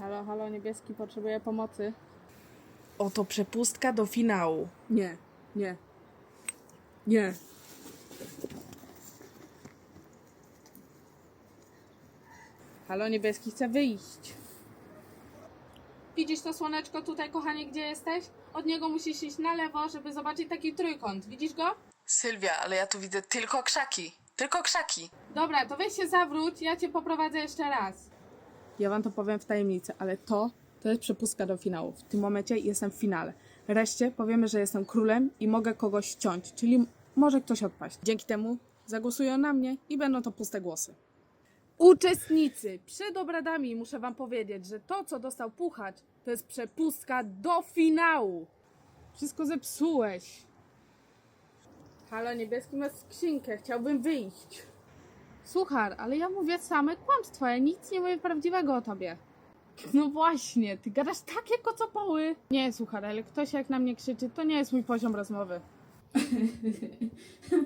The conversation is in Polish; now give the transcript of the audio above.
Halo, halo, niebieski, potrzebuję pomocy. Oto przepustka do finału. Nie, nie, nie. Halo, niebieski, chcę wyjść. Widzisz to słoneczko tutaj, kochanie, gdzie jesteś? Od niego musisz iść na lewo, żeby zobaczyć taki trójkąt. Widzisz go? Sylwia, ale ja tu widzę tylko krzaki. Tylko krzaki. Dobra, to weź się zawróć, ja cię poprowadzę jeszcze raz. Ja wam to powiem w tajemnicy, ale to, to jest przepustka do finału. W tym momencie jestem w finale. Reszcie powiemy, że jestem królem i mogę kogoś ściąć, czyli może ktoś odpaść. Dzięki temu zagłosują na mnie i będą to puste głosy. Uczestnicy, przed obradami muszę wam powiedzieć, że to, co dostał Puchacz, to jest przepustka do finału. Wszystko zepsułeś. Halo, niebieski ma skrzynkę, chciałbym wyjść. Słuchaj, ale ja mówię same kłamstwa, ja nic nie mówię prawdziwego o tobie. No właśnie, ty gadasz takie kocopoły. Nie, słuchaj, ale ktoś jak na mnie krzyczy, to nie jest mój poziom rozmowy.